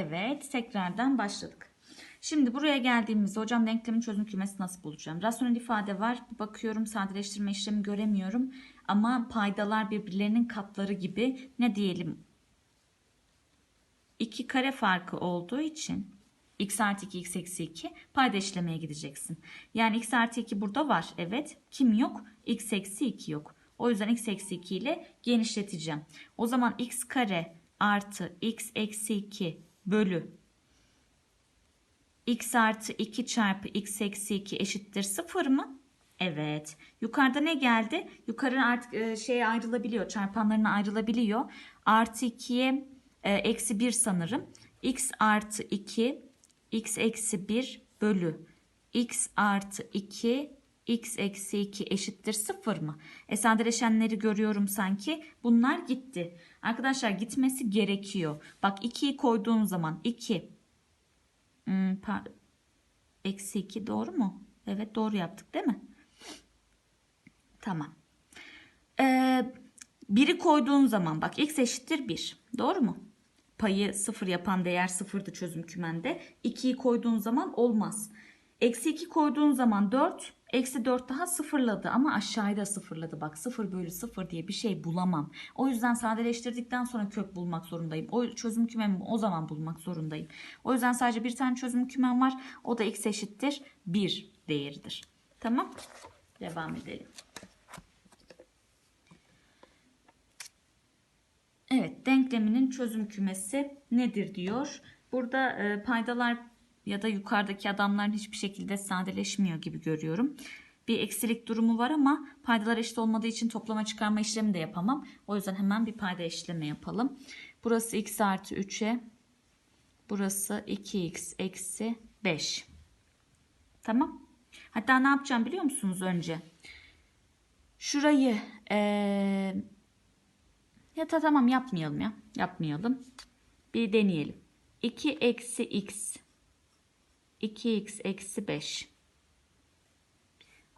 Evet, tekrardan başladık. Şimdi buraya geldiğimizde hocam denklemin çözüm kümesi nasıl bulacağım? Rasyonel ifade var. Bakıyorum sadeleştirme işlemi göremiyorum. Ama paydalar birbirlerinin katları gibi ne diyelim? 2 kare farkı olduğu için x artı 2 x eksi 2 payda işlemeye gideceksin. Yani x artı 2 burada var. Evet. Kim yok? x eksi 2 yok. O yüzden x eksi 2 ile genişleteceğim. O zaman x kare artı x eksi 2 bölü x artı 2 çarpı x eksi 2 eşittir 0 mı? Evet. Yukarıda ne geldi? Yukarı artık e, şeye ayrılabiliyor. Çarpanlarına ayrılabiliyor. Artı 2'ye e, eksi 1 sanırım. x artı 2 x eksi 1 bölü x artı 2 x eksi 2 eşittir 0 mı? E sadeleşenleri görüyorum sanki. Bunlar gitti. Arkadaşlar gitmesi gerekiyor. Bak 2'yi koyduğun zaman 2 hmm, eksi 2 doğru mu? Evet doğru yaptık değil mi? Tamam. Ee, biri koyduğun zaman bak x eşittir 1. Doğru mu? Payı 0 yapan değer 0'dı çözüm kümende. 2'yi koyduğun zaman olmaz. Eksi 2 koyduğun zaman 4. Eksi 4 daha sıfırladı ama aşağıya da sıfırladı. Bak 0 bölü 0 diye bir şey bulamam. O yüzden sadeleştirdikten sonra kök bulmak zorundayım. O çözüm kümemi o zaman bulmak zorundayım. O yüzden sadece bir tane çözüm kümem var. O da x eşittir 1 değeridir. Tamam. Devam edelim. Evet, denkleminin çözüm kümesi nedir diyor. Burada e, paydalar ya da yukarıdaki adamların hiçbir şekilde sadeleşmiyor gibi görüyorum. Bir eksilik durumu var ama paydalar eşit olmadığı için toplama çıkarma işlemi de yapamam. O yüzden hemen bir payda işlemi yapalım. Burası x artı 3'e, burası 2x eksi 5. Tamam. Hatta ne yapacağım biliyor musunuz önce? Şurayı eee ya da tamam yapmayalım ya. Yapmayalım. Bir deneyelim. 2 eksi x 2x eksi 5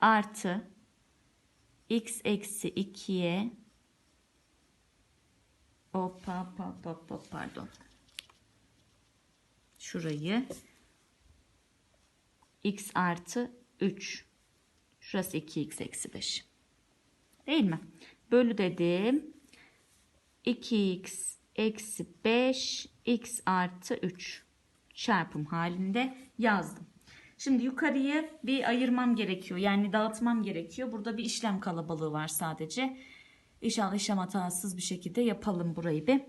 artı x eksi 2'ye hoppa hoppa hoppa pardon. Şurayı x artı 3 şurası 2x eksi 5 değil mi? Bölü dedim. 2x eksi 5 x artı 3 çarpım halinde yazdım. Şimdi yukarıyı bir ayırmam gerekiyor. Yani dağıtmam gerekiyor. Burada bir işlem kalabalığı var sadece. İnşallah işlem hatasız bir şekilde yapalım burayı bir.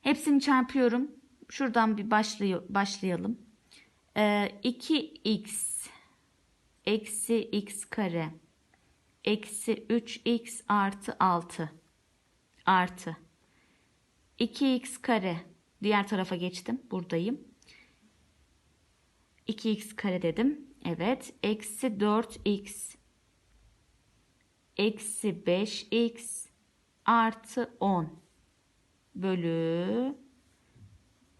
Hepsini çarpıyorum. Şuradan bir başlay başlayalım. Ee, 2x eksi x kare eksi 3x artı 6 artı 2x kare diğer tarafa geçtim. Buradayım. 2x kare dedim. Evet. Eksi 4x eksi 5x artı 10 bölü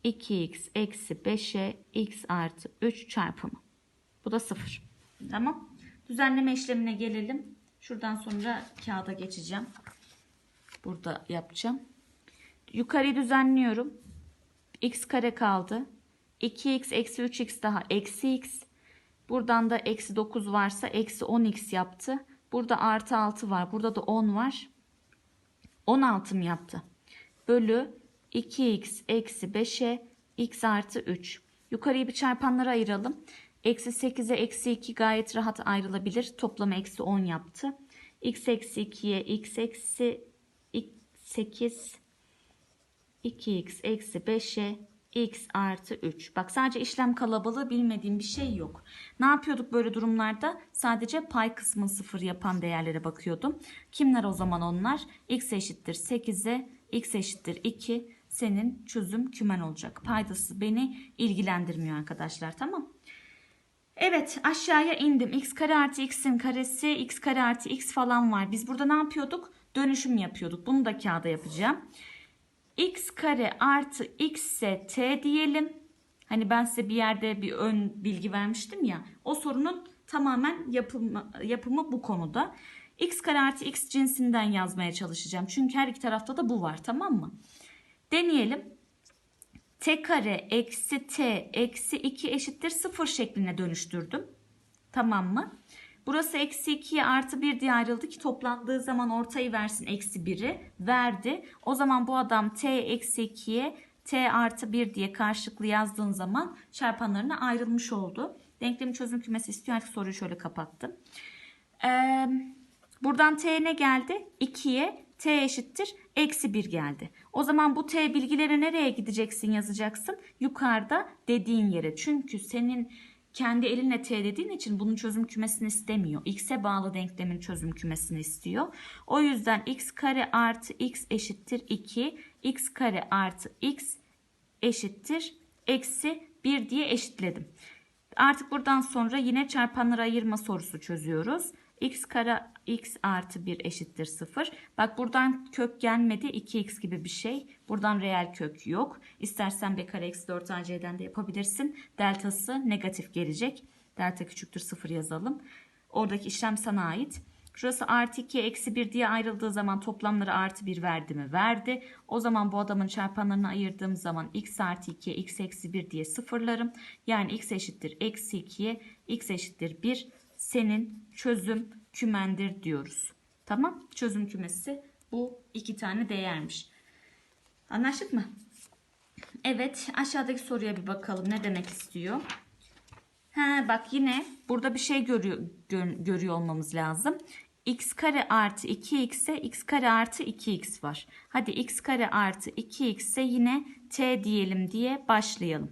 2x eksi 5'e x artı 3 çarpımı. Bu da 0 tamam. Düzenleme işlemine gelelim. Şuradan sonra kağıda geçeceğim. Burada yapacağım. Yukarıyı düzenliyorum. X kare kaldı. 2x eksi 3x daha eksi x. Buradan da eksi 9 varsa eksi 10x yaptı. Burada artı 6 var. Burada da 10 var. 16 mı yaptı? Bölü 2x eksi 5'e x artı 3. Yukarıyı bir çarpanlara ayıralım. Eksi 8'e eksi 2 gayet rahat ayrılabilir. Toplamı eksi 10 yaptı. x eksi 2'ye x eksi 8 2x eksi 5'e x artı 3. Bak sadece işlem kalabalığı bilmediğim bir şey yok. Ne yapıyorduk böyle durumlarda? Sadece pay kısmını sıfır yapan değerlere bakıyordum. Kimler o zaman onlar? x eşittir 8'e x eşittir 2 senin çözüm kümen olacak. Paydası beni ilgilendirmiyor arkadaşlar tamam Evet aşağıya indim. x kare artı x'in karesi x kare artı x falan var. Biz burada ne yapıyorduk? dönüşüm yapıyorduk. Bunu da kağıda yapacağım. X kare artı x ise t diyelim. Hani ben size bir yerde bir ön bilgi vermiştim ya. O sorunun tamamen yapımı, yapımı bu konuda. x kare artı x cinsinden yazmaya çalışacağım. Çünkü her iki tarafta da bu var tamam mı? Deneyelim. t kare eksi t eksi 2 eşittir 0 şekline dönüştürdüm. Tamam mı? Burası eksi 2'ye artı 1 diye ayrıldı ki toplandığı zaman ortayı versin eksi 1'i verdi. O zaman bu adam t eksi 2'ye t artı 1 diye karşılıklı yazdığın zaman çarpanlarına ayrılmış oldu. Denklemi çözüm kümesi istiyor. Artık soruyu şöyle kapattım. Ee, buradan t ne geldi? 2'ye t eşittir eksi 1 geldi. O zaman bu t bilgileri nereye gideceksin yazacaksın? Yukarıda dediğin yere. Çünkü senin kendi elinle t dediğin için bunun çözüm kümesini istemiyor. x'e bağlı denklemin çözüm kümesini istiyor. O yüzden x kare artı x eşittir 2. x kare artı x eşittir eksi 1 diye eşitledim. Artık buradan sonra yine çarpanları ayırma sorusu çözüyoruz. X kare x artı 1 eşittir 0. Bak buradan kök gelmedi 2x gibi bir şey. Buradan reel kök yok. İstersen b kare eksi 4 ac'den de yapabilirsin. Deltası negatif gelecek. Delta küçüktür 0 yazalım. Oradaki işlem sana ait. Şurası artı 2 eksi 1 diye ayrıldığı zaman toplamları artı 1 verdi mi? Verdi. O zaman bu adamın çarpanlarını ayırdığım zaman x artı 2'ye x eksi 1 diye sıfırlarım. Yani x eşittir eksi 2'ye x eşittir 1 senin çözüm kümendir diyoruz. Tamam. Çözüm kümesi bu iki tane değermiş. Anlaştık mı? Evet aşağıdaki soruya bir bakalım ne demek istiyor. Ha, bak yine burada bir şey görüyor, gör, görüyor olmamız lazım. x kare artı 2x'e x kare artı 2x var. Hadi x kare artı 2x'e yine t diyelim diye başlayalım.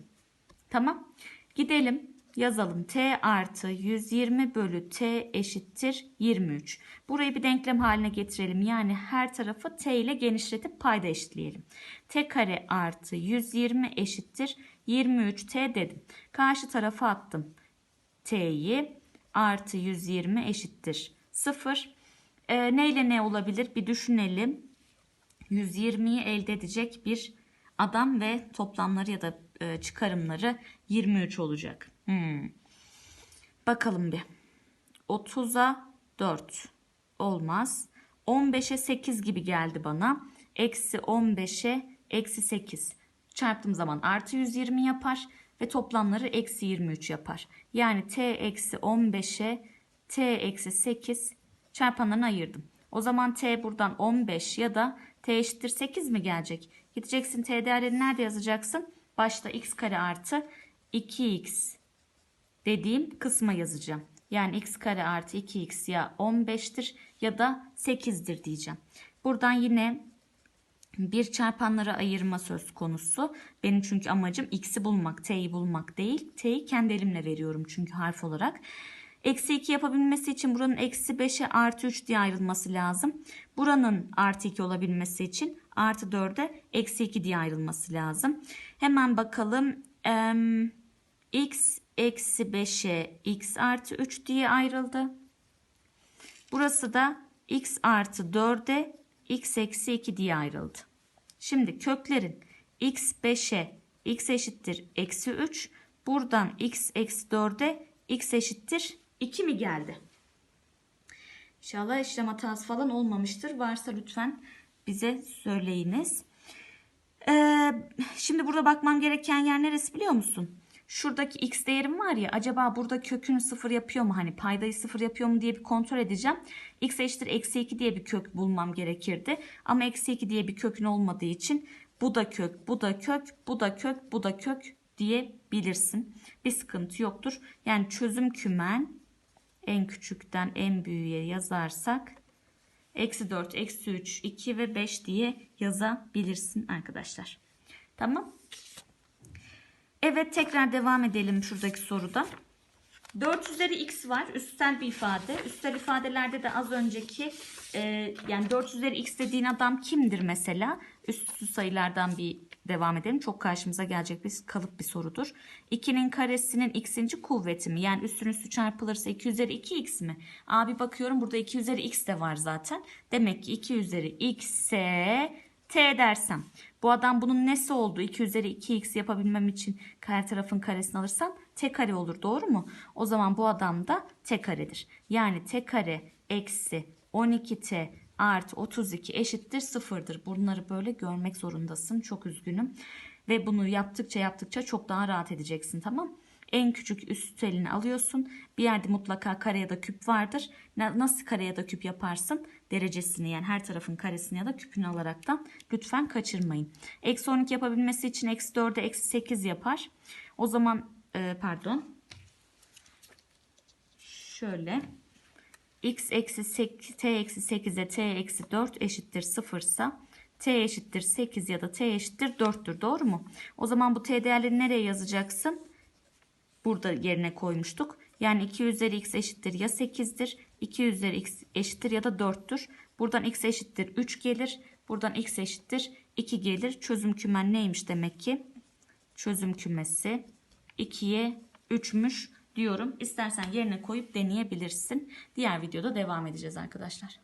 Tamam. Gidelim yazalım. t artı 120 bölü t eşittir 23. Burayı bir denklem haline getirelim. Yani her tarafı t ile genişletip payda eşitleyelim. t kare artı 120 eşittir 23t dedim. Karşı tarafa attım. t'yi artı 120 eşittir 0. E, neyle ne olabilir bir düşünelim. 120'yi elde edecek bir adam ve toplamları ya da e, çıkarımları 23 olacak. Hmm. Bakalım bir. 30'a 4 olmaz. 15'e 8 gibi geldi bana. Eksi 15'e eksi 8 çarptığım zaman artı 120 yapar ve toplamları eksi 23 yapar. Yani t eksi 15'e t eksi 8 çarpanlarını ayırdım. O zaman t buradan 15 ya da t eşittir 8 mi gelecek? Gideceksin t değerlerini nerede yazacaksın? Başta x kare artı 2x dediğim kısma yazacağım. Yani x kare artı 2x ya 15'tir ya da 8'dir diyeceğim. Buradan yine bir çarpanlara ayırma söz konusu. Benim çünkü amacım x'i bulmak, t'yi bulmak değil. T'yi kendi elimle veriyorum çünkü harf olarak. Eksi 2 yapabilmesi için buranın eksi 5'e artı 3 diye ayrılması lazım. Buranın artı 2 olabilmesi için artı 4'e eksi 2 diye ayrılması lazım. Hemen bakalım. Ee, x eksi 5'e x artı 3 diye ayrıldı. Burası da x artı 4'e x eksi 2 diye ayrıldı. Şimdi köklerin x 5'e x eşittir eksi 3. Buradan x eksi 4'e x eşittir 2 mi geldi? İnşallah işlem hatası falan olmamıştır. Varsa lütfen bize söyleyiniz. Ee, şimdi burada bakmam gereken yer neresi biliyor musun? Şuradaki x değerim var ya acaba burada kökünü sıfır yapıyor mu? Hani paydayı sıfır yapıyor mu diye bir kontrol edeceğim. x eşittir eksi 2 diye bir kök bulmam gerekirdi. Ama eksi 2 diye bir kökün olmadığı için bu da kök, bu da kök, bu da kök, bu da kök diyebilirsin. Bir sıkıntı yoktur. Yani çözüm kümen en küçükten en büyüğe yazarsak eksi 4, eksi 3, 2 ve 5 diye yazabilirsin arkadaşlar. Tamam. Evet tekrar devam edelim şuradaki soruda. 4 üzeri x var. Üstel bir ifade. Üstel ifadelerde de az önceki e, yani 4 üzeri x dediğin adam kimdir mesela? Üstü sayılardan bir devam edelim. Çok karşımıza gelecek bir kalıp bir sorudur. 2'nin karesinin x'inci kuvveti mi? Yani üstün üstü çarpılırsa 2 üzeri 2x mi? Abi bakıyorum burada 2 üzeri x de var zaten. Demek ki 2 üzeri x'e t dersem. Bu adam bunun nesi oldu? 2 üzeri 2x yapabilmem için her tarafın karesini alırsam t kare olur doğru mu? O zaman bu adam da t karedir. Yani t kare eksi 12t artı 32 eşittir sıfırdır. Bunları böyle görmek zorundasın. Çok üzgünüm. Ve bunu yaptıkça yaptıkça çok daha rahat edeceksin tamam En küçük üst telini alıyorsun. Bir yerde mutlaka kare ya da küp vardır. Na- Nasıl kare ya da küp yaparsın? Derecesini yani her tarafın karesini ya da küpünü alaraktan lütfen kaçırmayın. Eksi 12 yapabilmesi için eksi 4'e eksi 8 yapar. O zaman e, pardon. Şöyle x eksi 8, t eksi 8'e t eksi 4 eşittir 0 ise t eşittir 8 ya da t eşittir 4'tür. Doğru mu? O zaman bu t değerleri nereye yazacaksın? Burada yerine koymuştuk. Yani 2 üzeri x eşittir ya 8'dir. 2 üzeri x eşittir ya da 4'tür. Buradan x eşittir 3 gelir. Buradan x eşittir 2 gelir. Çözüm kümen neymiş demek ki? Çözüm kümesi 2'ye 3'müş diyorum. İstersen yerine koyup deneyebilirsin. Diğer videoda devam edeceğiz arkadaşlar.